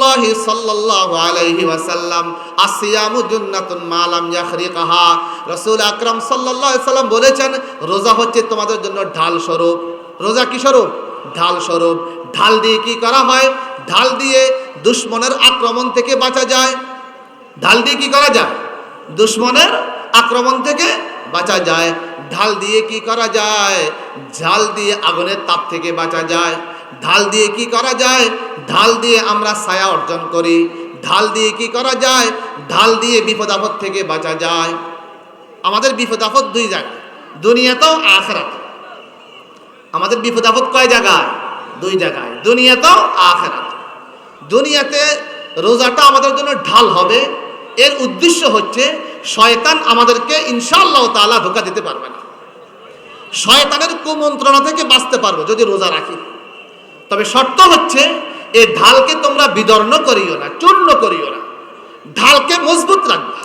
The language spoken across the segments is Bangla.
রাসূলুল্লাহ সাল্লাল্লাহু আলাইহি ওয়াসাল্লাম, আসিয়ামু জুন্নাতুন মা লাম ইয়াখরিকাহা। রাসূল আকরাম সাল্লাল্লাহু আলাইহি সাল্লাম বলেছেন, রোজা হচ্ছে তোমাদের জন্য ঢাল স্বরূপ। রোজা কি স্বরূপ? ঢাল স্বরূপ। ঢাল দিয়ে কি করা হয়? ঢাল দিয়ে দুশ্মনের আক্রমণ থেকে বাঁচা যায়। ঢাল দিয়ে কি করা যায়? দুশ্মনের আক্রমণ থেকে বাঁচা যায়। ঢাল দিয়ে কি করা যায়? ঝাল দিয়ে আগুনের তাপ থেকে বাঁচা যায়। ঢাল দিয়ে কি করা যায়? ঢাল দিয়ে আমরা ছায়া অর্জন করি। ঢাল দিয়ে কি করা যায়? ঢাল দিয়ে বিপদ আপদ থেকে বাঁচা যায়। আমাদের বিপদ আপদ দুই জায়গায়। দুনিয়াতেও আখরাত। আমাদের বিপদ আপদ কয় জায়গায়? দুই জায়গায়। দুনিয়াতেও আখরাত। দুনিয়াতে রোজাটা আমাদের জন্য ঢাল হবে। এর উদ্দেশ্য হচ্ছে শয়তান আমাদেরকে ইনশাআল্লাহ তাআলা ধোকা দিতে পারবে না। শয়তানের কুমন্ত্রণা থেকে বাঁচতে পারব যদি রোজা রাখি। তবে শর্ত হচ্ছে এই ঢালকে তোমরা বিদর্ণ করিও না, চূর্ণ করিও না। ঢালকে মজবুত রাখবা।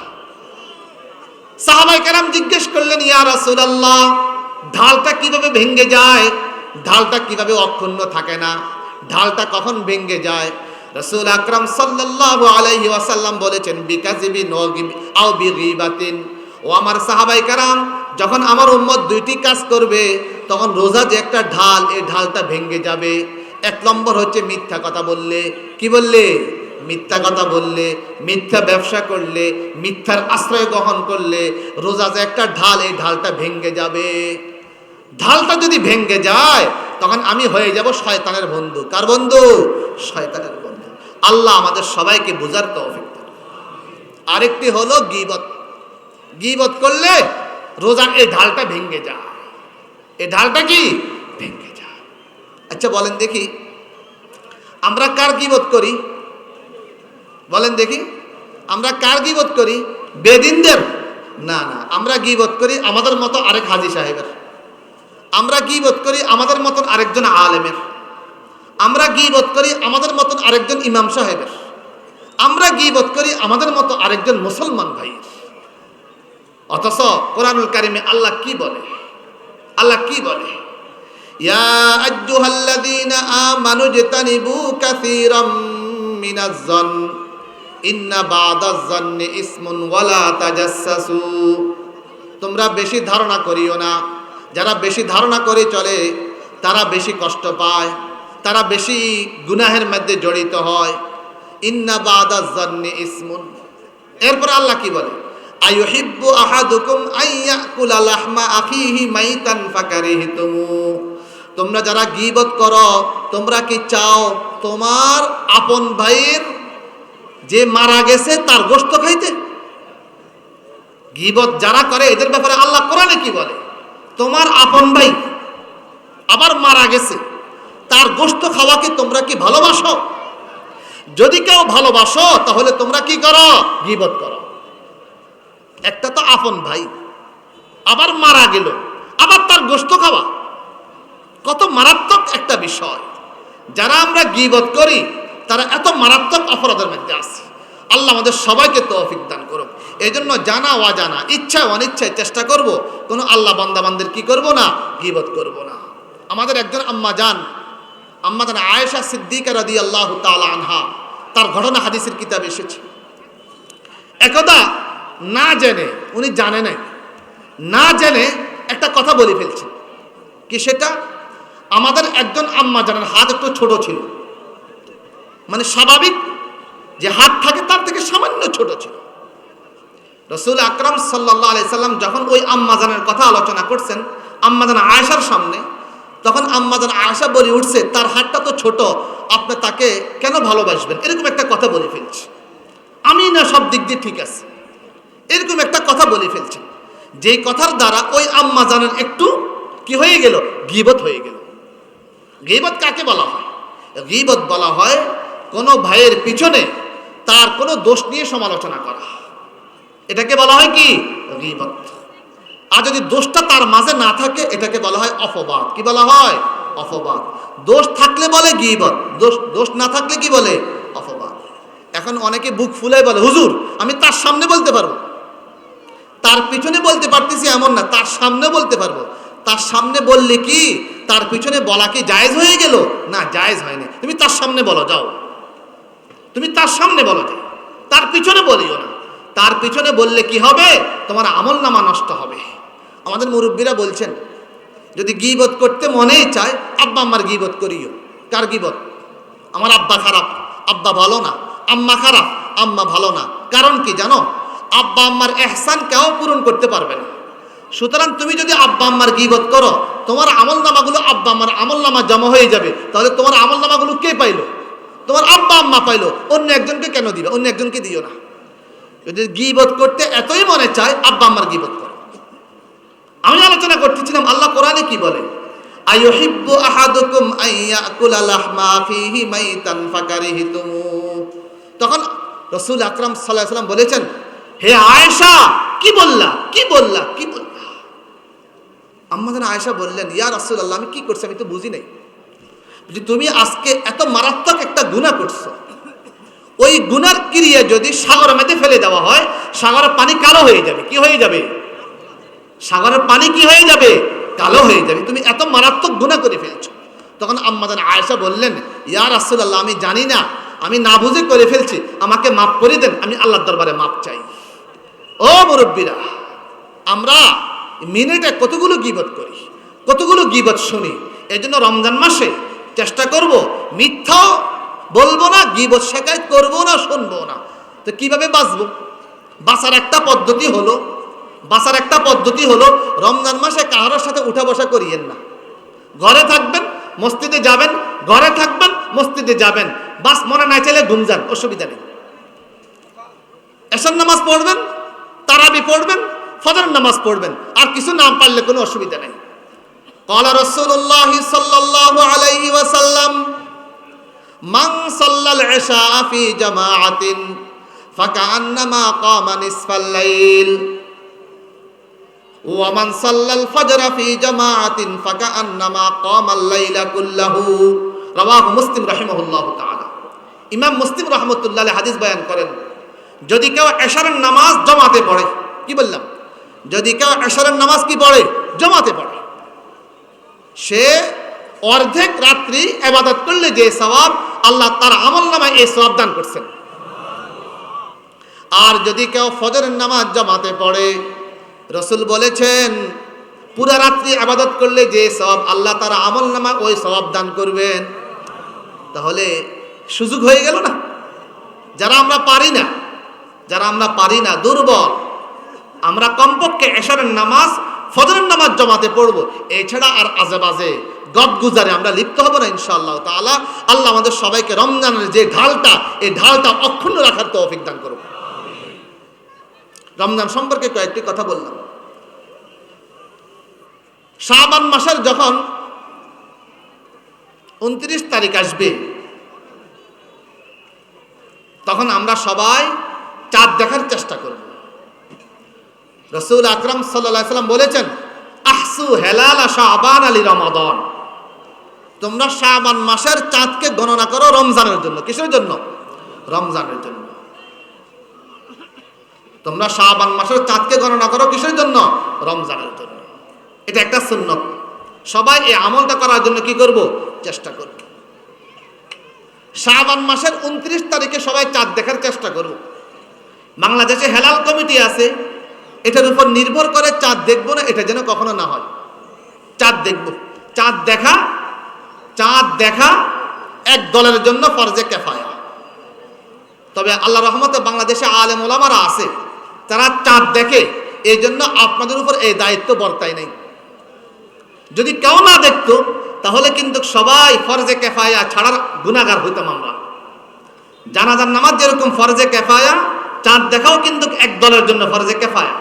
সাহাবাই কারাম জিজ্ঞেস করলেন, ইয়া রাসূলুল্লাহ, ঢালটা কীভাবে ভেঙ্গে যায়? ঢালটা কীভাবে অক্ষুণ্ণ থাকে না? ঢালটা কখন ভেঙ্গে যায়? রসুল আকরাম সাল্লাল্লাহু আলাইহি ওয়াসাল্লাম বলেছেন, বিকাজিবি নগিব আও বিগিবাতিন। ও আমার সাহাবাই কারাম, যখন আমার উম্মত দুইটি কাজ করবে, তখন রোজা যে একটা ঢাল এই ঢালটা ভেঙ্গে যাবে। এক নম্বর হচ্ছে মিথ্যা কথা বললে। কি বললে? মিথ্যা কথা বললে, মিথ্যা ব্যবসা করলে, মিথ্যার আশ্রয় গ্রহণ করলে রোজা যে একটা ঢাল, এই ঢালটা ভেঙ্গে যাবে। ঢালটা যদি ভেঙ্গে যায়, তখন আমি হয়ে যাব শয়তানের বন্ধু। কার বন্ধু? শয়তানের বন্ধু। আল্লাহ আমাদের সবাইকে বোঝার তৌফিক আরেকটি হলো গিবত। গিবত করলে রোজার এই ঢালটা ভেঙ্গে যায়। এই ঢালটা কি? ভেঙ্গে আচ্ছা বলেন দেখি। আমরা কার গিবত করি? বলেন দেখি। আমরা কার গিবত করি? বেদিনদের? না না, আমরা গিবত করি আমাদের মতো আরেক হাজি সাহেবের। আমরা গিবত করি আমাদের মতন আরেকজন আলেমের। আমরা গিবত করি আমাদের মতন আরেকজন ইমাম সাহেবের। আমরা গিবত করি আমাদের মতো আরেকজন মুসলমান ভাই অথচ কোরআনুল কারিমে আল্লাহ কি বলে? আল্লাহ কি বলে? ইয়া আইয়ুহাল্লাযীনা আমানু জতানিবু কাসীরাম মিনাজ-জন ইন্না বাদাজ-জন্নি ইসমুন ওয়ালা তাজাসসু তোমরা বেশি ধারণা করিও না। যারা বেশি ধারণা করে চলে, তারা বেশি কষ্ট পায়। তারা বেশি গুনাহের মধ্যে জড়িত হয়। ইন্না বাদাজ-জন্নি ইসমুন। এরপর আল্লাহ কি বলে? আয়ুহিব্বু আহাদুকুম আইয়াকুলা লাহমা আখিহি মাইতান ফাকারিহতুমু। তোমরা যারা গীবত করো, তোমরা কি চাও তোমার আপন ভাইয়ের যে মারা গেছে তার গোশত খাইতে? গীবত যারা করে, এদের ব্যাপারে আল্লাহ কোরআনে কি বলে? তোমার আপন ভাই আবার মারা গেছে, তার গোশত খাওয়াকে তোমরা কি ভালোবাসো? যদি কেউ ভালোবাসো, তাহলে তোমরা কি করো? গীবত করো। একটা তো আপন ভাই, আবার মারা গেল, আবার তার গোস্ত খাওয়া। কত মারাত্মক একটা বিষয়। যারা আমরা গিবত করি, তারা এত মারাত্মক অপরাধের মধ্যে আছে। আল্লাহ আমাদের সবাইকে তৌফিক দান করুক। এই জন্য জানা অজানা ইচ্ছায় অনিচ্ছায় চেষ্টা করব, কোনো আল্লাহ বান্দাবান্দের কি করব না, গিবত করব না। আমাদের একজন আম্মা যান, আম্মা জান আয়েশা সিদ্দিকা রাদি আল্লাহ আনহা, তার ঘটনা হাদিসের কিতাবে এসেছে। একদা না জেনে, উনি জানে নাই। না জেনে একটা কথা বলে ফেলছেন। কি সেটা? আমাদের একজন আম্মা জানার হাত একটু ছোট ছিল। মানে স্বাভাবিক যে হাত থাকে তার থেকে সামান্য ছোট ছিল। রসুল আকরাম সাল্লাহ আলি সাল্লাম যখন ওই আম্মাজানের কথা আলোচনা করছেন আম্মাজান আয়েশার সামনে, তখন আম্মাজান আয়েশা বলে উঠছে, তার হাতটা তো ছোট, আপনি তাকে কেন ভালোবাসবেন? এরকম একটা কথা বলে ফেলছি। আমি না সব দিক দিয়ে ঠিক আছে। এরকম একটা কথা বলে ফেলছেন যেই কথার দ্বারা ওই আম্মাজানের একটু কি হয়ে গেল? গিবত হয়ে গেল। গিবত কাকে বলা হয়? গিবত বলা হয় কোনো ভাইয়ের পিছনে তার কোনো দোষ নিয়ে সমালোচনা করা। এটাকে বলা হয় কি? গিবত। আর যদি দোষটা তার মাঝে না থাকে, এটাকে বলা হয় অপবাদ। কি বলা হয়? অপবাদ। দোষ থাকলে বলে গিবত, দোষ দোষ না থাকলে কি বলে? অপবাদ। এখন অনেকে বুক ফুলাই বলে, হুজুর, আমি তার সামনে বলতে পারব। তার পিছনে বলতে পারতেছি এমন না, তার সামনে বলতে পারব। তার সামনে বললে কি? তার পিছনে বলা কি জায়েজ হয়ে গেল? না, জায়েজ হয়নি। তুমি তার সামনে বলো, যাও। তুমি তার সামনে বলো যে, তার পিছনে বলিও না। তার পিছনে বললে কি হবে? তোমার আমল নামা নষ্ট হবে। আমাদের মুরব্বীরা বলছেন, যদি গিবত করতে মনেই চায়, আব্বা আম্মার গিবত করিও। কার গিবত? আমার আব্বা খারাপ। আব্বা ভালো না। আম্মা খারাপ। আম্মা ভালো না। কারণ কি জানো? আব্বা আম্মার এহসান কেউ পূরণ করতে পারবে না। সুতরাং তুমি যদি আব্বা আম্মার গিবত করো, তোমার আমল নামাগুলো আব্বা আম্মার আমল নামা জমা হয়ে যাবে। তাহলে তোমার আমল নামাগুলো কে পাইলো? তোমার আব্বা আম্মা পাইলো। অন্য একজনকে কেন দিবে অন্য একজনকে দিও না। যদি গিবত করতে এতই মনে চায়, আব্বা আম্মার গিবত করো। আমি আলোচনা করতেছিলাম, আল্লাহ কোরআনে কি বলে? ফাকারিহিতুমু। তখন রাসূল আকরাম সাল্লাল্লাহু বলেছেন, হে আয়েশা, কি বললা? কি বললা? কি বললা আমাদের আয়েশা বললেন, ইয়া রাসূলুল্লাহ, আমি কি করছি? আমি তো বুঝি নাই। যে তুমি আজকে এত মারাত্মক একটা গুনাহ করছ। ওই গুনার ক্রিয়া যদি সাগরের মধ্যে ফেলে দেওয়া হয়, সাগরের পানি কালো হয়ে যাবে। কি হয়ে যাবে? সাগরের পানি কি হয়ে যাবে? কালো হয়ে যাবে। তুমি এত মারাত্মক গুণা করে ফেলছো। তখন আম্মাদান আয়েশা বললেন, ইয়া রাসূলুল্লাহ, আমি জানি না। আমি না বুঝে করে ফেলছি। আমাকে মাফ করে দেন। আমি আল্লাহর দরবারে মাপ চাই। ও মুরব্বীরা, আমরা মিনিটে কতগুলো গিবত করি? কতগুলো গিবত শুনি? এই জন্য রমজান মাসে চেষ্টা করব মিথ্যাও বলব না, গিবত শেখায় করব না, শুনব না। তো কীভাবে বাঁচবো? বাঁচার একটা পদ্ধতি হলো, বাঁচার একটা পদ্ধতি হলো, রমজান মাসে কাহার সাথে উঠা বসা করিয়েন না। ঘরে থাকবেন, মসজিদে যাবেন, ঘরে থাকবেন, মসজিদে যাবেন। বাস মনে না চাইলে ঘুম যান, অসুবিধা নেই। এসব নামাজ পড়বেন, তারাবি পড়বেন ফজর নামাজ পড়বেন আর কিছু নাম পারলে কোনো অসুবিধা নেই قال رسول الله صلى الله عليه وسلم من صلى العشاء في جماعة فكأنما قام نصف الليل ومن صلى الفجر في جماعة فكأنما قام الليل كله رواه مسلم رحمه الله تعالى ইমাম মুসলিম রহমতুল্লাহ হাদিস বয়ান করেন যদি কেউ এশারের নামাজ জমাতে পড়ে কি বললাম যদি কেউ এশারের নামাজ কি পড়ে? জমাতে পড়ে। সে অর্ধেক রাত্রি এবাদত করলে যে সওয়াব আল্লাহ তার আমল নামায় এই সওয়াব দান করছেন। আর যদি কেউ ফজরের নামাজ জমাতে পড়ে, রসুল বলেছেন, পুরা রাত্রি আবাদত করলে যে সব আল্লাহ তার আমল নামা ওই সবাব দান করবেন। তাহলে সুযোগ হয়ে গেল না? যারা আমরা পারি না, যারা আমরা পারি না, দুর্বল আমরা কমপক্ষে এশারের নামাজ, ফজরের নামাজ জমাতে পড়ব। এছাড়া আর আজে বাজে গপ গুজারে আমরা লিপ্ত হব না ইনশাআল্লাহ তাআলা। আল্লাহ আমাদের সবাইকে রমজানের যে ঢালটা, এই ঢালটা অক্ষুণ্ণ রাখার তৌফিক দান করুন রমজান সম্পর্কে কয়েকটি কথা বললাম। শাবান মাসের যখন উনত্রিশ তারিখ আসবে, তখন আমরা সবাই চাঁদ দেখার চেষ্টা করব। রসুল আকরাম সাল্লাম বলেছেন, আহসু হেলাল শাহবান আলী রমাদন। তোমরা শাবান মাসের চাঁদকে গণনা করো রমজানের জন্য। কিসের জন্য? রমজানের জন্য। তোমরা শাবান মাসের চাঁদকে গণনা করো কিসের জন্য? রমজানের জন্য। এটা একটা সুন্নত। সবাই এই আমলটা করার জন্য কি করব? চেষ্টা করব। শাবান মাসের উনত্রিশ তারিখে সবাই চাঁদ দেখার চেষ্টা করব। বাংলাদেশে হেলাল কমিটি আছে এটার উপর নির্ভর করে চাঁদ দেখব না, এটা যেন কখনো না হয়। চাঁদ দেখব। চাঁদ দেখা চাঁদ দেখা এক দলের জন্য ফরজে কেফায়া। তবে আল্লাহ রহমতে বাংলাদেশে আলেম ওলামারা আছে, তারা চাঁদ দেখে, এই জন্য আপনাদের উপর এই দায়িত্ব বর্তায় নেই। যদি কেউ না দেখত, তাহলে কিন্তু সবাই ফরজে কেফায়া ছাড়ার গুণাগার হইতাম আমরা। জানাজার নামাজ যেরকম ফরজে কেফায়া, চাঁদ দেখাও কিন্তু এক দলের জন্য ফরজে কেফায়া।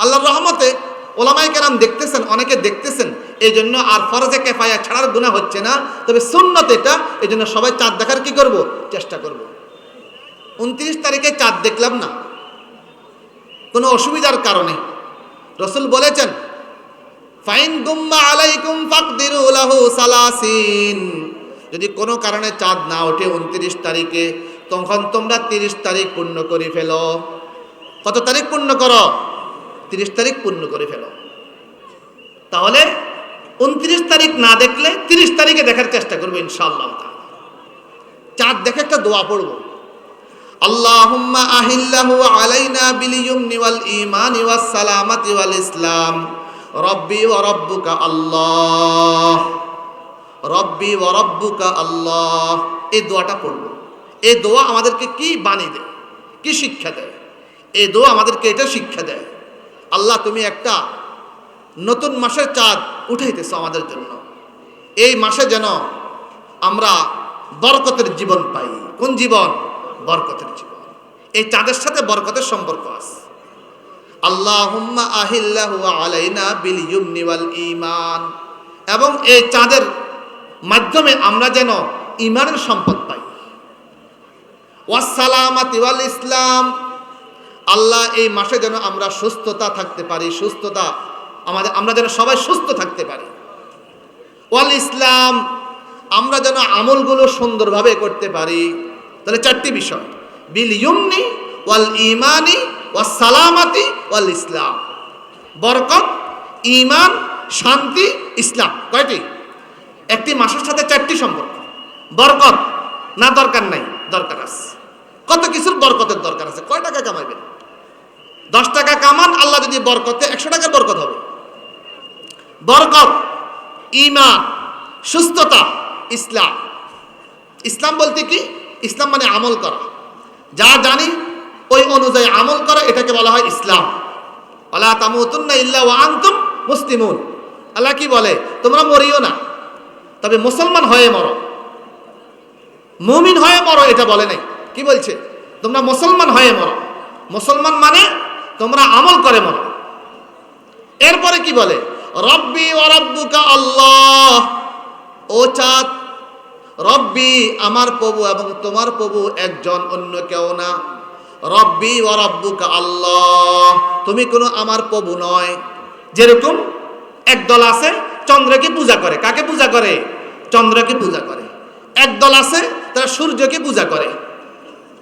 আল্লাহর রহমতে ওলামাই কেরাম দেখতেছেন, অনেকে দেখতেছেন এই জন্য আর ফরজে কেফায়া ছাড়ার গুণা হচ্ছে না, তবে সুন্নত এটা এই জন্য সবাই চাঁদ দেখার কি করব? চেষ্টা করব। উনত্রিশ তারিখে চাঁদ দেখলাম না। কোনো অসুবিধার কারণে। রসুল বলেছেন, ফাইন গুম্মা আলাইকুম ফাকদিরু লাহু সালাসিন। যদি কোনো কারণে চাঁদ না ওঠে উনত্রিশ তারিখে, তখন তোমরা তিরিশ তারিখ পূর্ণ করে ফেলো। কত তারিখ পূর্ণ করো? তিরিশ তারিখ পূর্ণ করে ফেলো। তাহলে উনত্রিশ তারিখ না দেখলে তিরিশ তারিখে দেখার চেষ্টা করব ইনশাআল্লাহ চাঁদ দেখে একটা দোয়া পড়ব। আল্লাহুম্মা আহিল্লাহু আলাইনা বিল ইয়ুমনি ওয়াল ঈমানি ওয়াস সালামাতি ওয়াল ইসলাম রব্বি ওয়া রব্বুকা আল্লাহ। রব্বি ওয়া রব্বুকা আল্লাহ। এই দোয়াটা পড়ব। এই দোয়া আমাদেরকে কি বাণী দেয়? কি শিক্ষা দেয়? এই দোয়া আমাদেরকে এটা শিক্ষা দেয়। আল্লাহ তুমি একটা নতুন মাসের চাঁদ উঠাইতেছ আমাদের জন্য। এই মাসে যেন আমরা বরকতের জীবন পাই। কোন জীবন? বরকতের জীবন। এই চাঁদের সাথে বরকতের সম্পর্ক আছে। আল্লাহুম্মা আহিল্লাহু আলাইনা বিল ইয়ুমনি ওয়াল ঈমান। এবং এই চাঁদের মাধ্যমে আমরা যেন ইমানের সম্পদ পাই। ওয়াসালামাতি ওয়াল ইসলাম। আল্লাহ এই মাসে যেন আমরা সুস্থতা থাকতে পারি, সুস্থতা আমাদের, আমরা যেন সবাই সুস্থ থাকতে পারি। ওয়াল ইসলাম, আমরা যেন আমলগুলো সুন্দরভাবে করতে পারি। তাহলে চারটি বিষয়। বিল ইউমনি, ওয়াল ইমানি ওয়াল সালামাতি, ওয়াল ইসলাম। বরকত ইমান শান্তি, ইসলাম। কয়টি? একটি মাসের সাথে চারটি সম্পর্ক। বরকত, না দরকার নাই, দরকার আছে। কত কিছুর বরকতের দরকার আছে। কয় টাকা কামাইবেন? দশ টাকা কামান, আল্লাহ যদি বরকতে, একশো টাকার বরকত হবে। বরকত ইমান সুস্থতা, ইসলাম। ইসলাম বলতে কি? ইসলাম মানে আমল করা। যা জানি, ওই অনুযায়ী আমল করা, এটাকে বলা হয় ইসলাম। আল্লাহ তামুতুন্না ইল্লা আনতুম মুসলিমুন। আল্লাহ কি বলে? তোমরা মরিও না। তবে মুসলমান হয়ে মরো। মুমিন হয়ে মরো, এটা বলে নাই। কি বলছে? তোমরা মুসলমান হয়ে মরো। মুসলমান মানে তোমরা আমল করে মরো। এরপরে কি বলে? রব্বি ও রব্বুকা আল্লাহ। ও চাঁদ, রব্বি আমার প্রভু এবং তোমার প্রভু একজন, অন্য কেউ না। রব্বি ও রব্বুকা আল্লাহ। তুমি কোনো আমার প্রভু নয়। যেরকম একদল আছে, চন্দ্রকে পূজা করে। কাকে পূজা করে? চন্দ্রকে পূজা করে। একদল আছে, তারা সূর্যকে পূজা করে।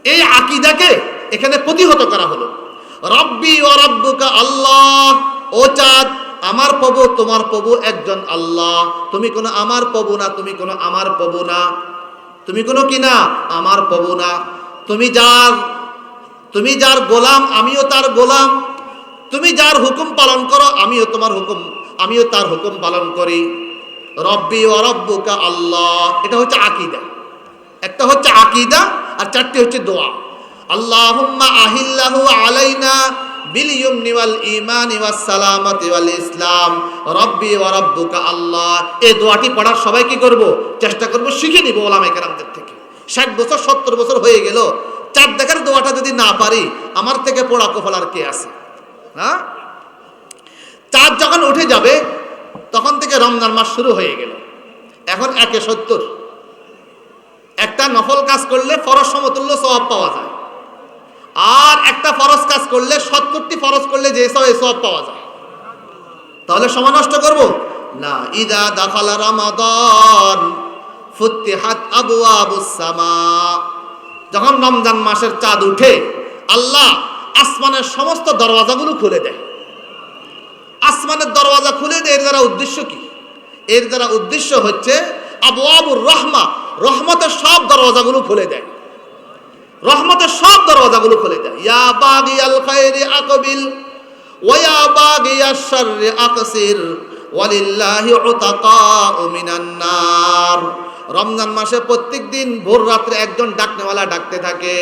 এই আকিদাকে এখানে প্রতিহত করা হলো। রব্বি ও রব্বুকা আল্লাহ। ও চাঁদ, আমার প্রভু, তোমার প্রভু একজন আল্লাহ। তুমি কোনো আমার প্রভু না, তুমি কোনো আমার প্রভু না। তুমি কোনো কি না? আমার প্রভু না। তুমি যার তুমি যার গোলাম, আমিও তার গোলাম। তুমি যার হুকুম পালন করো, আমিও তোমার হুকুম, আমিও তার হুকুম পালন করি। রব্বি ও রব্বুকা আল্লাহ। এটা হচ্ছে আকিদা। একটা হচ্ছে আকিদা, আর চারটি হচ্ছে দোয়া। আল্লাহুম্মা আহিল্লাহু আলাইনা বিল ইয়ুমনি ওয়াল ঈমানি ইসলাম। রব্বি ওয়া রাব্বুকা আল্লাহ। এই দোয়াটি পড়ার সবাই কি করব? চেষ্টা করব, শিখে নিব ওলামায়ে থেকে। ষাট বছর, সত্তর বছর হয়ে গেল। চার দেখার দোয়াটা যদি না পারি, আমার থেকে পড়া কফল আর কে আছে? হ্যাঁ চাঁদ যখন উঠে যাবে, তখন থেকে রমজান মাস শুরু হয়ে গেল। এখন একে সত্তর। একটা নফল কাজ করলে ফরজ সমতুল্য সওয়াব পাওয়া যায়। আর একটা ফরজ কাজ করলে, সত্তরটি ফরজ করলে যে সব এসব পাওয়া যায়। তাহলে সময় নষ্ট করব? না, ইদা দাখালা রমাদান, ফুত্তিহাত আবু আবু সামা যখন রমজান মাসের চাঁদ উঠে, আল্লাহ আসমানের সমস্ত দরওয়াজাগুলো খুলে দেয়। আসমানের দরওয়াজা খুলে দেয়, এর দ্বারা উদ্দেশ্য কি? এর দ্বারা উদ্দেশ্য হচ্ছে আবু আবুর রহমা, রহমতের সব দরওয়াজাগুলো খুলে দেয়। রহমতের সব দরওয়াজাগুলো খুলে দেয়। ইয়া আকবিল, ওয়া রমজান মাসে প্রত্যেক দিন ভোর রাত্রে একজন ডাকনেওয়ালা ডাকতে থাকে,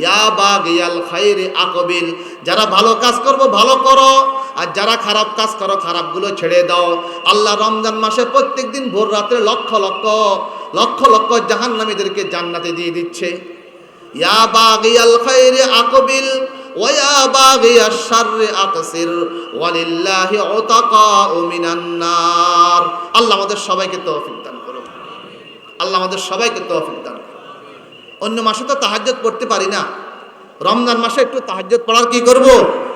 ইয়া বাগি আল খায়রি আকবিল, যারা ভালো কাজ করব ভালো করো, আর যারা খারাপ কাজ করো খারাপগুলো ছেড়ে দাও। আল্লাহ রমজান মাসে প্রত্যেক দিন ভোর রাত্রে লক্ষ লক্ষ লক্ষ লক্ষ জাহান্নামীদেরকে জান্নাতে দিয়ে দিচ্ছে। ইয়া বাগিয়াল খাইরি আকবিল ওয়া বাগিয়াশ শাররি আকসির ওয়ালিল্লাহি উতাকাউ মিনান নার। আল্লাহ আমাদের সবাইকে তৌফিক দান করুন আল্লাহ আমাদের সবাইকে তৌফিক দান অন্য মাসে তো তাহাজ্জুদ পড়তে পারি না। রমজান মাসে একটু তাহাজ্জুদ পড়ার কি করব?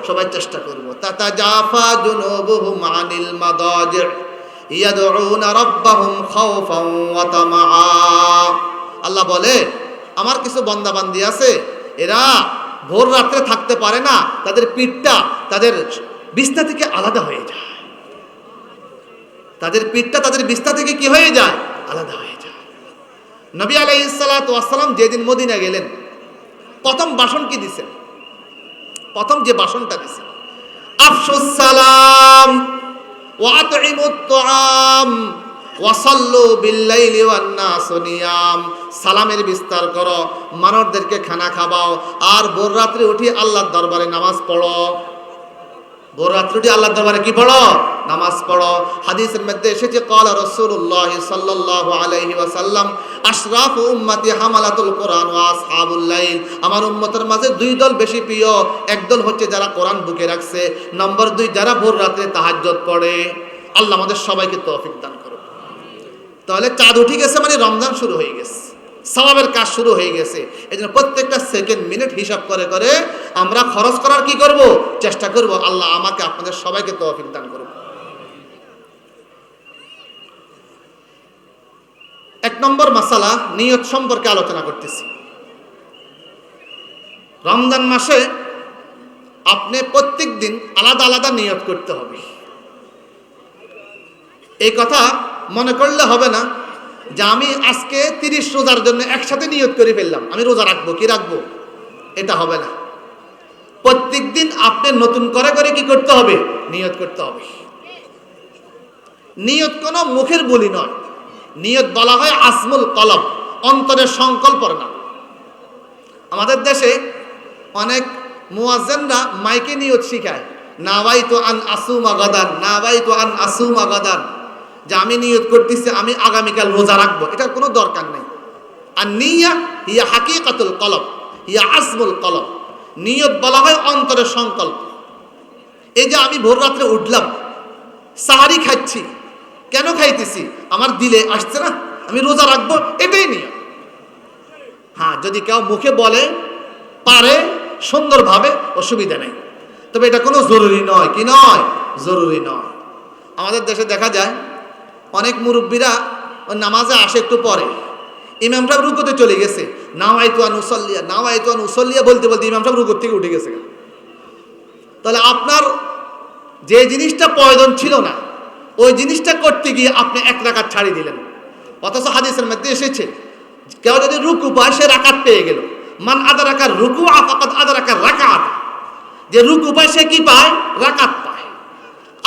সবাই চেষ্টা করব। তাতা জাফা জুনুবুহুম আনিল মাদাজি। ইয়াদউনা রাব্বাহুম খাওফান ওয়া তামাআ। আল্লাহ বলে আমার কিছু বন্দাবান্দি আছে, এরা ভোর রাত্রে থাকতে পারে না, তাদের পিঠটা তাদের বিছনা থেকে আলাদা হয়ে যায়। তাদের পিঠটা তাদের বিছনা থেকে কি হয়ে যায়? আলাদা হয়ে যায়। নবী আলাইসালাম যেদিন মদিনা গেলেন, প্রথম বাসন কি দিছেন? প্রথম যে বাসনটা দিছেন, আফসুস সালাম ওয়াতইমুত তুআম ওয়াসাল্লু বিল্লাইলি ওয়ান নাসু নিয়াম। সালামের বিস্তার করো মানরদেরকে খানা খাবাও, আর ভোর রাত্রে উঠি আল্লাহর দরবারে নামাজ পড়ো। ভোর উঠি আল্লাহর দরবারে কি পড়ো? নামাজ পড়ো। হাদিসের মধ্যে এসেছে কল রসুল্লাহ সাল্লাহ আলহি ওয়াসাল্লাম, আশরাফ উম্মাতি হামালাতুল কোরআন ও আমার উম্মতের মাঝে দুই দল বেশি প্রিয়। একদল হচ্ছে যারা কোরআন বুকে রাখছে। নম্বর দুই, যারা ভোর রাত্রে তাহাজ্জত পড়ে। আল্লাহ আমাদের সবাইকে তৌফিক দান করো তাহলে চাঁদ উঠে গেছে মানে রমজান শুরু হয়ে গেছে। সবাবের কাজ শুরু হয়ে গেছে। এই জন্য প্রত্যেকটা সেকেন্ড মিনিট হিসাব করে করে আমরা খরচ করার কি করব? চেষ্টা করব। আল্লাহ আমাকে, আপনাদের সবাইকে তৌফিক দান করুন এক নম্বর মাসালা, নিয়ত সম্পর্কে আলোচনা করতেছি। রমজান মাসে আপনি প্রত্যেক দিন আলাদা আলাদা নিয়ত করতে হবে। এই কথা মনে করলে হবে না। যে আমি আজকে তিরিশ রোজার জন্য একসাথে নিয়ত করে ফেললাম। আমি রোজা রাখব, কি রাখব? এটা হবে না। প্রত্যেক দিন আপনি নতুন করে করে কি করতে হবে? নিয়ত করতে হবে। নিয়ত কোনো মুখের বলি নয়। নিয়ত বলা হয় আসমুল কলম অন্তরের সংকল্পর নাম আমাদের দেশে অনেক মুয়াজ্জেনরা মাইকে নিয়ত শিখায় নাওয়াই তো আন আসুমা না নাওয়াই তো আন আসুমা গদান। যে আমি নিয়ত করতেছি, আমি আগামীকাল রোজা রাখব। এটার কোনো দরকার নেই। আর নিয়া ইয়া হাকিকাতুল কলম ইয়া আসমুল কলম নিয়ত বলা হয় অন্তরের সংকল্প। এই যে আমি ভোর রাত্রে উঠলাম, সাহারি খাচ্ছি, কেন খাইতেছি? আমার দিলে আসছে না, আমি রোজা রাখব, এটাই নিয়ত হ্যাঁ যদি কেউ মুখে বলে, পারে, সুন্দরভাবে, অসুবিধা নেই। তবে এটা কোনো জরুরি নয়। কি নয়? জরুরি নয়। আমাদের দেশে দেখা যায় অনেক মুরব্বীরা নামাজে আসে একটু পরে। ইমাম সাহেব রুকুতে চলে গেছে। নাওয়াই তো উসল্লিয়া নাওয়াই তো উসল্লিয়া বলতে বলতে ইমাম সাহেব রুকুর থেকে উঠে গেছে। তাহলে আপনার যে জিনিসটা প্রয়োজন ছিল না, ওই জিনিসটা করতে গিয়ে আপনি এক রাকাত ছাড়িয়ে দিলেন। অথচ হাদিসের মধ্যে এসেছে, কেউ যদি রুকু পায়, সে রাকাত পেয়ে গেল। মান আদা রাখার রুকু আফাকাত আদা রাখার রাকাত। যে রুকু পায়, সে কি পায়? রাকাত।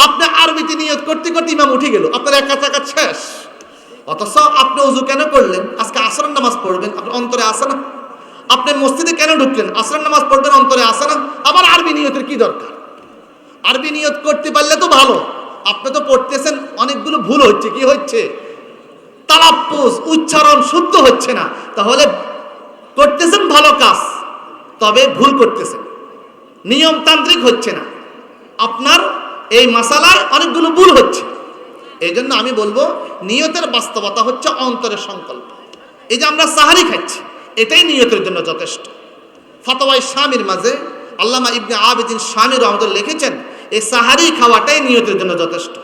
আপনি আরবিতে নিয়ত করতে করতে ইমাম উঠে গেল। আপনার এক রাকাত শেষ। অথচ আপনি উজু কেন করলেন? আজকে আসরের নামাজ পড়বেন, আপনার অন্তরে আসে না? আপনি মসজিদে কেন ঢুকলেন? আসরের নামাজ পড়বেন, অন্তরে আসে না? আবার আরবি নিয়তের কি দরকার? আরবি নিয়ত করতে পারলে তো ভালো। আপনি তো পড়তেছেন, অনেকগুলো ভুল হচ্ছে। কি হচ্ছে? তালাপ্পুজ উচ্চারণ শুদ্ধ হচ্ছে না। তাহলে করতেছেন ভালো কাজ, তবে ভুল করতেছেন। নিয়মতান্ত্রিক হচ্ছে না। আপনার এই মাসালায় অনেকগুলো ভুল হচ্ছে। এই জন্য আমি বলব, নিয়তের বাস্তবতা হচ্ছে অন্তরের সংকল্প। এই যে আমরা সাহারি খাচ্ছি, এটাই নিয়তের জন্য যথেষ্ট। ফতোয়াই স্বামীর মাঝে আল্লামা ইবনে আবেদিন স্বামীর আমাদের লিখেছেন, এই সাহারি খাওয়াটাই নিয়তের জন্য যথেষ্ট।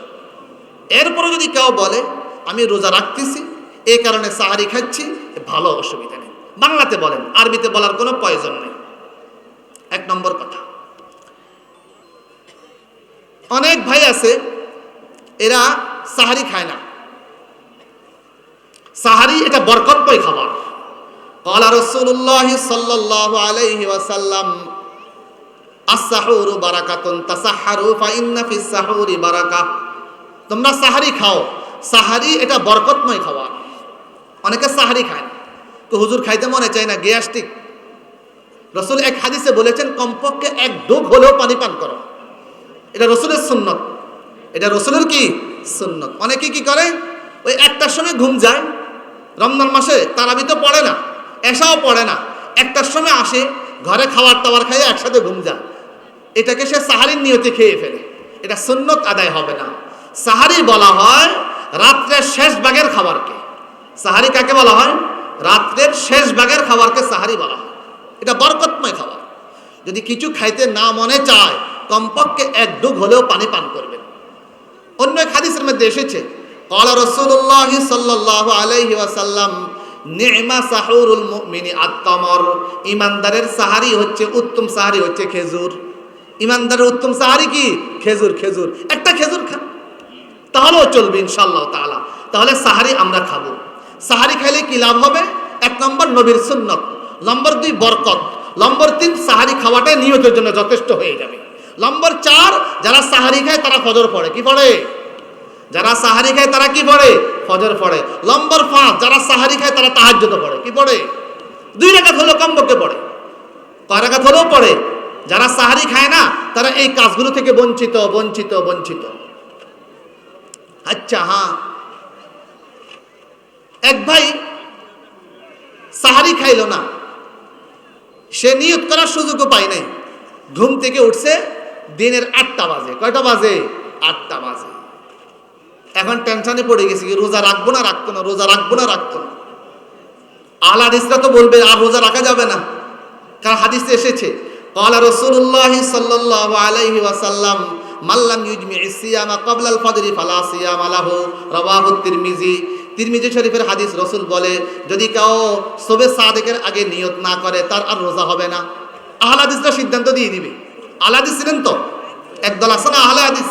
এরপরে যদি কেউ বলে, আমি রোজা রাখতেছি এই কারণে সাহারি খাচ্ছি ভালো অসুবিধা নেই। বাংলাতে বলেন, আরবিতে বলার কোনো প্রয়োজন নেই। এক নম্বর কথা। অনেক ভাই আছে, এরা সাহারি খায় না। সাহারি এটা বরকতময় খাবার। কলা রসুল্লাহ সাল্লাহ আলাইহি ওয়াসাল্লাম আসাহুর বারাকাতুন তাসাহারু ফাইন্না ফিস সাহুরি বারাকা। তোমরা সাহারি খাও। সাহারি এটা বরকতময় খাবার। অনেকে সাহারি খায় তো হুজুর খাইতে মনে চায় না, গ্যাস্ট্রিক। রসুল এক হাদিসে বলেছেন, কমপক্ষে এক ডুব হলেও পানি পান করো। এটা রসুলের সুন্নত। এটা রসুলের কি? সুন্নত। অনেকে কি করে? ওই একটার সময় ঘুম যায়, রমজান মাসে তারাবি তো পড়ে না এসাও পড়ে না। একটার সময় আসে, ঘরে খাবার টাবার খাইয়ে একসাথে ঘুম যায়। এটাকে সে সাহারির নিয়তে খেয়ে ফেলে। এটা সুন্নত আদায় হবে না। সাহারি বলা হয় রাত্রের শেষ ভাগের খাবারকে। সাহারি কাকে বলা হয়? রাত্রের শেষ ভাগের খাবারকে সাহারি বলা হয়। এটা বরকতময় খাবার। যদি কিছু খাইতে না মনে চায় কমপক্ষে এক ডুব হলেও পানি পান করবেন। অন্য এক হাদিসের মধ্যে এসেছে, কলা রসুল্লাহ সাল্লাহ আলহি ওয়াসাল্লাম, নেমা সাহরুল মিনি আত্মর ইমানদারের সাহারি হচ্ছে উত্তম সাহারি হচ্ছে খেজুর। ইমানদারের উত্তম সাহারি কি? খেজুর খেজুর। একটা খেজুর খা তাহলেও চলবে ইনশাল্লাহ তালা তাহলে সাহারি আমরা খাব। সাহারি খাইলে কি লাভ হবে? এক নম্বর নবীর সুন্নত, নম্বর দুই বরকত, নম্বর তিন সাহারি খাওয়াটাই নিয়তের জন্য যথেষ্ট হয়ে যাবে। নম্বর চার, যারা সাহারি খায় তারা ফজর পড়ে। কি পড়ে? যারা সাহারি খায় তারা কি পড়ে? ফজর পড়ে। নম্বর পাঁচ, যারা সাহারি খায় তারা তাহাজ্জুদ পড়ে। কি পড়ে? দুই রাকাত হলেও কমপক্ষে পড়ে। কয় রাকাত হলেও পড়ে। যারা সাহারি খায় না, তারা এই কাজগুলো থেকে বঞ্চিত বঞ্চিত বঞ্চিত। আচ্ছা হ্যাঁ। এক ভাই সাহারি খাইলো না। সে নিয়ত করার সুযোগও পায় নাই। ঘুম থেকে উঠছে দিনের আটটা বাজে। কয়টা বাজে? আটটা বাজে। এখন টেনশনে পড়ে গেছি রোজা রাখব না, রাখতো না, রোজা রাখব না, রাখতো না। আল হাদিসরা তো বলবে, আর রোজা রাখা যাবে না। কারণ হাদিসে এসেছে কলা রসুল্লাহ সাল্লাহ আলাইহি ওয়াসাল্লাম মাল্লাম ইউজমি সিয়ামা কবলাল ফদরি ফালা সিয়াম আলাহ রবাহ তিরমিজি। তিরমিজি শরীফের হাদিস রসুল বলে, যদি কেউ সবে সাদেকের আগে নিয়ত না করে, তার আর রোজা হবে না। আহলাদিসরা সিদ্ধান্ত দিয়ে দিবে। আহলে হাদিস ছিলেন তো? একদল আছে না আহলে হাদিস?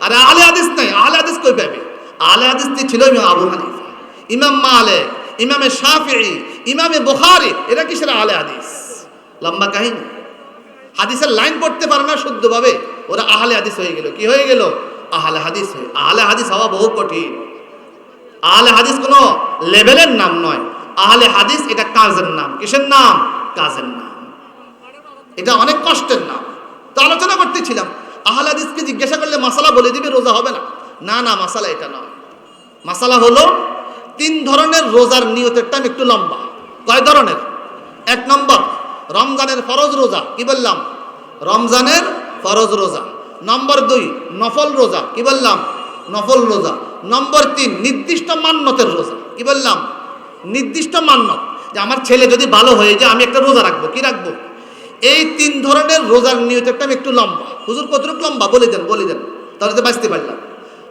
আরে আহলে হাদিস নাই। আহলে হাদিস কই পাবে আহলে হাদিস ছিল ইমাম আবু হানিফা। ইমাম মালিক, ইমামে শাফিঈ, ইমামে বুখারী, এরা কিসের আহলে হাদিস? লম্বা কাহিনী। হাদিসের লাইন পড়তে পারে না শুদ্ধভাবে। ওরা আহলে হাদিস হয়ে গেল। কি হয়ে গেল? আহলে হাদিস হয়ে আহলে হাদিস হওয়া বহু কঠিন। আহলে হাদিস কোনো লেভেলের নাম নয়। আহলে হাদিস এটা কাজের নাম। কিসের নাম? কাজের নাম। এটা অনেক কষ্টের নাম। তো আলোচনা করতেছিলাম আহলে হাদিসকে জিজ্ঞাসা করলে মাসালা বলে দিবে, রোজা হবে না। না না, মাসালা এটা নয়। মাসালা হলো তিন ধরনের রোজার নিয়তের টাইম একটু লম্বা। কয় ধরনের? এক নম্বর, রমজানের ফরজ রোজা, কি বললাম? রমজানের ফরজ রোজা। নম্বর দুই, নফল রোজা, কি বললাম? নফল রোজা। নম্বর তিন, নির্দিষ্ট মান্যতের রোজা, কি বললাম? নির্দিষ্ট মান্যত যে আমার ছেলে যদি ভালো হয়ে যায়, আমি একটা রোজা রাখব, কি রাখব? এই তিন ধরনের রোজার নিয়তের টাইম একটু লম্বা। হুজুর কতটুকু লম্বা? বলে দেন বলে দেন। তাহলে তো বাঁচতে পারলাম।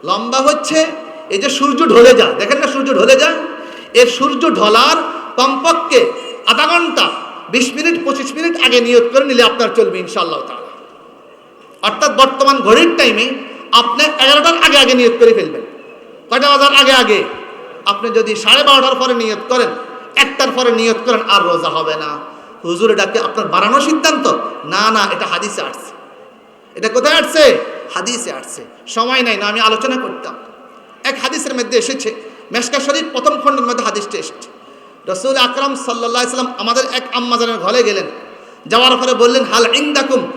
লম্বা হচ্ছে, এই যে সূর্য ঢলে যায় দেখেন না সূর্য ঢলে যায় এর সূর্য ঢলার কমপক্ষে আধা ঘণ্টা, বিশ মিনিট, পঁচিশ মিনিট আগে নিয়ত করে নিলে আপনার চলবে ইনশাল্লাহ তাআলা। অর্থাৎ বর্তমান ঘড়ির টাইমে আপনি এগারোটার আগে আগে নিয়োগ করে ফেলবেন। কয়টা বাজার আগে আগে? আপনি যদি সাড়ে বারোটার পরে নিয়োগ করেন, একটার পরে নিয়োগ করেন, আর রোজা হবে না। হুজুর এটাকে আপনার বাড়ানো সিদ্ধান্ত? না না, এটা হাদিসে আসছে। এটা কোথায় আসছে? হাদিসে আসছে। সময় নাই, না, আমি আলোচনা করতাম। এক হাদিসের মধ্যে এসেছে, মেশকা শরীফ প্রথম খণ্ডের মধ্যে হাদিসটা এসেছে। রসুল আকরাম সাল্লাহ সাল্লাম আমাদের এক আম্মাজানের ঘরে গেলেন। যাওয়ার পরে বললেন, হাল ইন্দাকুম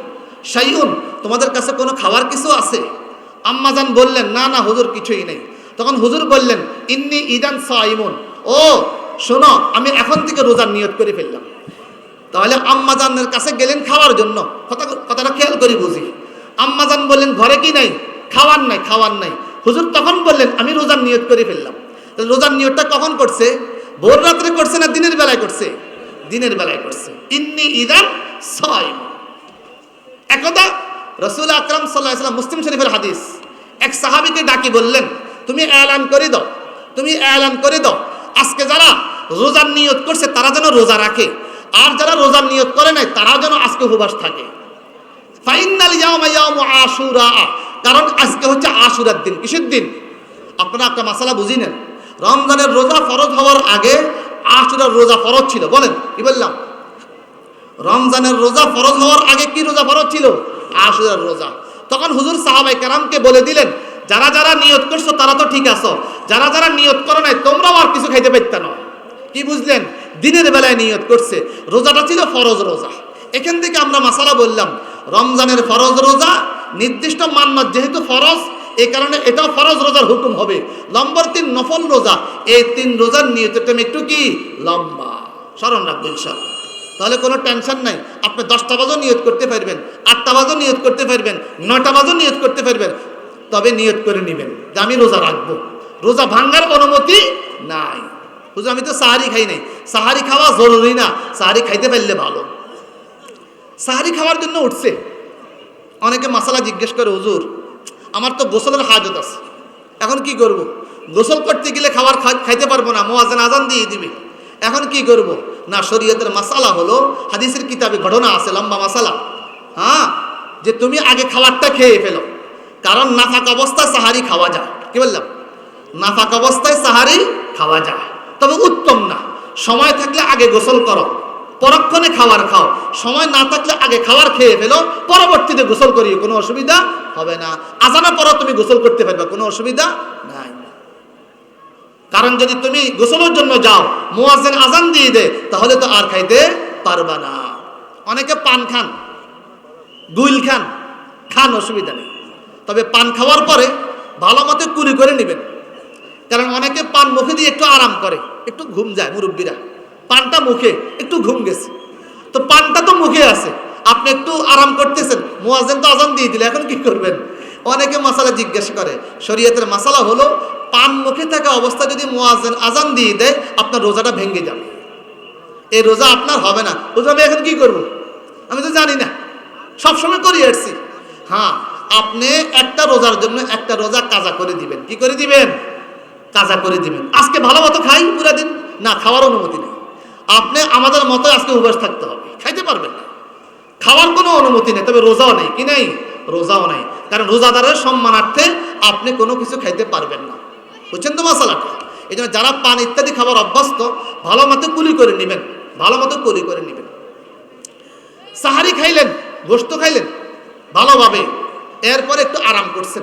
শাইউন? তোমাদের কাছে কোনো খাওয়ার কিছু আছে? আম্মাজান বললেন, না না, হুজুর, কিছুই নেই। তখন হুজুর বললেন, ইন্নি ইদান সাইমুন। ও, শোনো, আমি এখন থেকে রোজার নিয়ত করে ফেললাম। তাহলে আম্মাজানের কাছে গেলেন খাওয়ার জন্য। কথা কথাটা খেয়াল করি বুঝি। আম্মাজান বললেন, ঘরে কি নাই? খাওয়ার নাই খাওয়ার নাই। হুজুর তখন বললেন, আমি রোজার নিয়ত করে ফেললাম। রোজার নিয়তটা কখন করছে? ভোর রাত্রে করছে না দিনের বেলায় করছে? দিনের বেলায় করছে। ইন্নি ইদান ছয় একদা রসুল আকরাম সাল্লাহ সাল্লাম মুসলিম শরীফের হাদিস। এক সাহাবিকে ডাকি বললেন, তুমি এলান করে দাও। তুমি এলান করে দাও। আজকে যারা রোজার নিয়ত করছে, তারা যেন রোজা রাখে। আর যারা রোজার নিয়ত করে নাই তারা যেন আজকে উপবাস থাকে। আশুরা। কারণ আজকে হচ্ছে আশুরার দিন, কিসের দিন? আপনারা একটা মাসালা বুঝি নেন। রমজানের রোজা ফরজ হওয়ার আগে আশুরার রোজা ফরজ ছিল। বলেন, কি বললাম? রমজানের রোজা ফরজ হওয়ার আগে কি রোজা ফরজ ছিল? আশুরার রোজা। তখন হুজুর সাহাবাই কারামকে বলে দিলেন, যারা যারা নিয়ত করছ তারা তো ঠিক আছো। যারা যারা নিয়ত করো নাই, তোমরাও আর কিছু খাইতে পারত না। কি বুঝলেন? দিনের বেলায় নিয়ত করছে। রোজাটা ছিল ফরজ রোজা। এখান থেকে আমরা মাসালা বললাম, রমজানের ফরজ রোজা নির্দিষ্ট মান্নত যেহেতু ফরজ এই কারণে এটাও ফরজ রোজার হুকুম হবে। নম্বর তিন, নফল রোজা। এই তিন রোজার নিয়তের টাইম একটু কি? লম্বা। স্মরণ রাখব ইনশাল্লাহ তাহলে কোনো টেনশন নাই। আপনি দশটা বাজও নিয়ত করতে পারবেন, আটটা বাজও নিয়ত করতে পারবেন, নয়টা বাজও নিয়ত করতে পারবেন। তবে নিয়ত করে নেবেন যে আমি রোজা রাখব। রোজা ভাঙ্গার অনুমতি নাই। হুজুর আমি তো সাহারি খাই নাই। সাহারি খাওয়া জরুরি না। সাহারি খাইতে পারলে ভালো। সাহারি খাওয়ার জন্য উঠছে। অনেকে মশালা জিজ্ঞেস করে, হুজুর, আমার তো গোসলের হাজত আছে। এখন কি করব। গোসল করতে গেলে খাবার খাইতে পারব না। মোয়াজেন আজান দিয়ে দিবে। এখন কি করব। না, শরীয়তের মশালা হলো, হাদিসের কিতাবে ঘটনা আছে, লম্বা মশালা। হ্যাঁ? যে তুমি আগে খাবারটা খেয়ে ফেলো। কারণ না নাফাক অবস্থায় সাহারি খাওয়া যায়। কি বললাম? নাফাক অবস্থায় সাহারি খাওয়া যায়। তবে উত্তম না। সময় থাকলে আগে গোসল করো, পরক্ষণে খাবার খাও। সময় না থাকলে আগে খাবার খেয়ে ফেলো, পরবর্তীতে গোসল করিও, কোনো অসুবিধা হবে না। আজানের পরও তুমি গোসল করতে পারবে, কোনো অসুবিধা নাই। কারণ যদি তুমি গোসলের জন্য যাও, মুয়াজ্জিন আজান দিয়ে দে, তাহলে তো আর খাইতে পারবা না। অনেকে পান খান গুইল খান খান, অসুবিধা নেই। তবে পান খাওয়ার পরে ভালো মতো কুলি করে নেবেন। কারণ অনেকে পান মুখে দিয়ে একটু আরাম করে, একটু ঘুম যায়, মুরব্বীরা। পানটা মুখে, একটু ঘুম গেছে। তো পানটা তো মুখে আছে। আপনি একটু আরাম করতেছেন, মুয়াজ্জিন তো আজান দিয়ে দিলে, এখন কি করবেন? অনেকে মশালা জিজ্ঞাসা করে, শরীয়তের মশালা হলো, পান মুখে থাকা অবস্থা যদি মুয়াজ্জিন আজান দিয়ে দেয়, আপনার রোজাটা ভেঙে যাবে। এই রোজা আপনার হবে না। রোজা আমি এখন কি করব? আমি তো জানি না। সবসময় করি আসছি। হ্যাঁ আপনি একটা রোজার জন্য একটা রোজা কাজা করে দিবেন। কি করে দিবেন? কাজা করে দিবেন। আজকে ভালো মতো খাই পুরা দিন? না, খাওয়ার অনুমতি নেই। আপনি আমাদের মতো আজকে উপবাস থাকতে হবে। খাইতে পারবেন না। খাওয়ার কোনো অনুমতি নেই, তবে রোজাও নেই। কি নেই? রোজাও নেই। কারণ রোজাদারের সম্মানার্থে আপনি কোনো কিছু খাইতে পারবেন না। বুঝছেন তো মশালাটা? এই জন্য যারা পান ইত্যাদি খাবার অভ্যস্ত, ভালো মতো কুলি করে নেবেন। ভালো মতো কুলি করে নেবেন। সাহারি খাইলেন গোস্ত খাইলেন, ভালোভাবে। এরপরে একটু আরাম করছেন।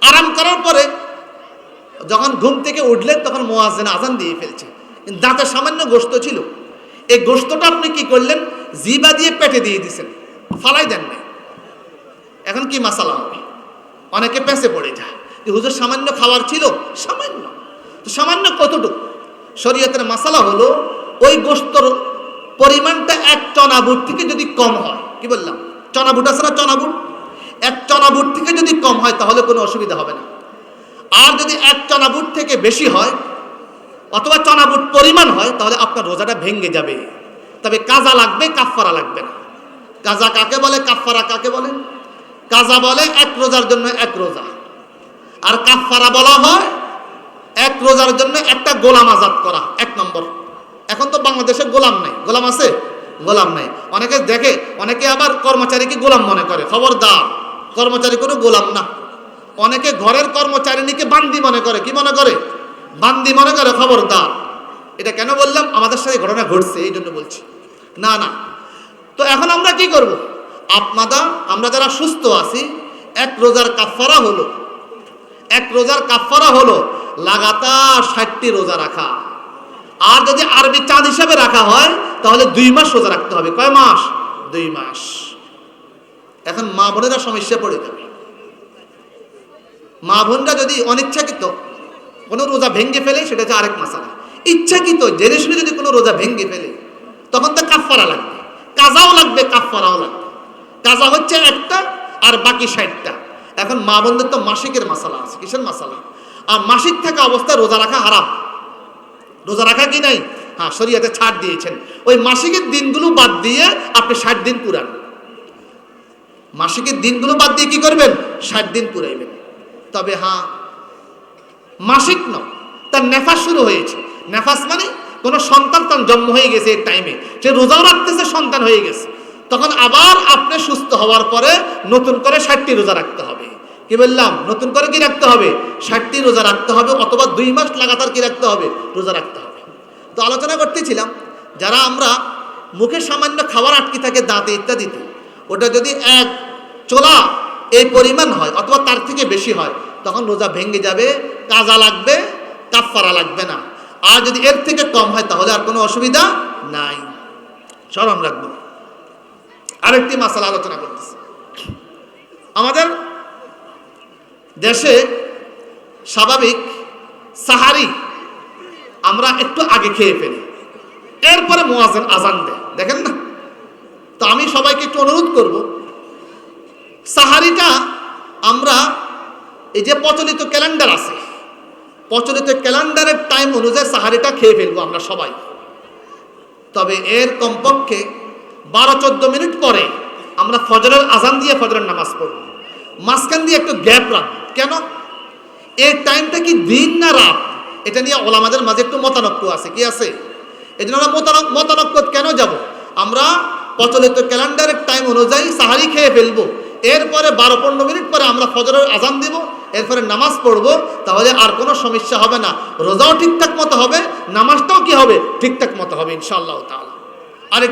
আরাম করার পরে যখন ঘুম থেকে উঠলেন, তখন মোয়াজেন আজান দিয়ে ফেলছে। দাঁতে সামান্য গোস্ত ছিল। এই গোস্তটা আপনি কি করলেন? জিবা দিয়ে পেটে দিয়ে দিছেন। ফালাই দেন নাই। এখন কি মাসালা হবে? অনেকে পেঁচে পড়ে যায়। হুজুর সামান্য খাবার ছিল, সামান্য। তো সামান্য কতটুকু? শরীয়তের মাসালা হলো, ওই গোস্তর পরিমাণটা এক চনাবুট থেকে যদি কম হয়, কি বললাম? চনাবুট আছে না চনাবুট এক চনাবুট থেকে যদি কম হয়, তাহলে কোনো অসুবিধা হবে না। আর যদি এক চনাবুট থেকে বেশি হয়, অথবা চনাবুট পরিমাণ হয়, তাহলে আপনার রোজাটা ভেঙে যাবে। তবে কাজা লাগবে, কাফফারা লাগবে না। কাজা কাকে বলে, কাফফারা কাকে বলে? কাজা বলে এক রোজার জন্য এক রোজা। আর কাফফারা বলা হয় এক রোজার জন্য একটা গোলাম আজাদ করা, এক নম্বর। এখন তো বাংলাদেশে গোলাম নাই। গোলাম আছে? গোলাম নাই। অনেকে দেখে, অনেকে আবার কর্মচারীকে গোলাম মনে করে। খবরদার। কর্মচারী কোনো গোলাম না। অনেকে ঘরের কর্মচারিণীকে বান্দি মনে করে। কি মনে করে? বান্দি মনে করে, খবরদার। এটা কেন বললাম? আমাদের সাথে ঘটনা ঘটছে, এই জন্য বলছি। না না। তো এখন আমরা কি করব? আপনারা আমরা যারা সুস্থ আছি, এক রোজার কাফারা হলো। এক রোজার কাফারা হলো, লাগাতার ষাটটি রোজা রাখা। আর যদি আরবি চাঁদ হিসাবে রাখা হয়, তাহলে দুই মাস রোজা রাখতে হবে। কয় মাস? দুই মাস। এখন মা বোনেরা সমস্যা পড়ে যাবে। মা বোনরা যদি অনিচ্ছাকৃত কোনো রোজা ভেঙে ফেলে, সেটা হচ্ছে আরেক মাসালা। ইচ্ছাকৃত, জেনে শুনে যদি কোনো রোজা ভেঙে ফেলে, তখন তো কাফারা লাগবে। কাজাও লাগবে কাফারাও লাগবে। কাজা হচ্ছে একটা আর বাকি ষাটটা। এখন মা বোনদের তো মাসিকের মাসালা আছে, কিসের মাসালা? আর মাসিক থাকা অবস্থায় রোজা রাখা হারাম। রোজা রাখা কি নাই? হ্যাঁ শরীয়তে ছাড় দিয়েছেন। ওই মাসিকের দিনগুলো বাদ দিয়ে আপনি ষাট দিন পুরান মাসিকের দিনগুলো বাদ দিয়ে কি করবেন? ষাট দিন পুরাইবেন তবে হ্যাঁ মাসিক ন, তার নেফাস শুরু হয়েছে। নেফাস মানে কোনো সন্তান তার জন্ম হয়ে গেছে এই টাইমে সে রোজাও রাখতেছে, সন্তান হয়ে গেছে। তখন আবার আপনি সুস্থ হওয়ার পরে নতুন করে ষাটটি রোজা রাখতে হবে। কি বললাম? নতুন করে কি রাখতে হবে? ষাটটি রোজা রাখতে হবে অথবা দুই মাস লাগাতার কি রাখতে হবে? রোজা রাখতে হবে। তো আলোচনা করতেছিলাম, যারা আমরা মুখে সামান্য খাবার আটকে থাকে দাঁতে ইত্যাদিতে, ওটা যদি এক চোলা এই পরিমাণ হয় অথবা তার থেকে বেশি হয়, তখন রোজা ভেঙে যাবে, কাজা লাগবে কাফারা লাগবে না। আর যদি এর থেকে কম হয়, তাহলে আর কোনো অসুবিধা নাই। স্মরণ রাখব। আরেকটি মাসালা আলোচনা করতেছি। আমাদের দেশে স্বাভাবিক সাহারি আমরা একটু আগে খেয়ে ফেলি। এরপরে মোয়াজেন আজান দেয়। দেখেন না? তো আমি সবাইকে একটু অনুরোধ করব সাহারিটা আমরা এই যে প্রচলিত ক্যালেন্ডার আছে, প্রচলিত ক্যালেন্ডারের টাইম অনুযায়ী সাহারিটা খেয়ে ফেলব আমরা সবাই। তবে এর কমপক্ষে বারো চোদ্দ মিনিট পরে আমরা ফজরের আজান দিয়ে ফজরের নামাজ পড়ব। মাঝখান দিয়ে একটু গ্যাপ রাখব। কেন? এই টাইমটা কি দিন না রাত? এটা নিয়ে ওলামাদের মাঝে একটু মতানক্য আছে। কি আছে? এই জন্য আমরা মতানক মতানক্য কেন যাব? আমরা প্রচলিত ক্যালেন্ডারের টাইম অনুযায়ী সাহারি খেয়ে ফেলব। এরপরে বারো পনেরো মিনিট পরে আমরা ফজরের আজান দিব, এরপরে নামাজ পড়ব, তাহলে আর কোনো সমস্যা হবে না। রোজাও ঠিকঠাক মতো হবে, নামাজটাও কি হবে? ঠিকঠাক মতো হবে, ইনশাআল্লাহ তাআলা।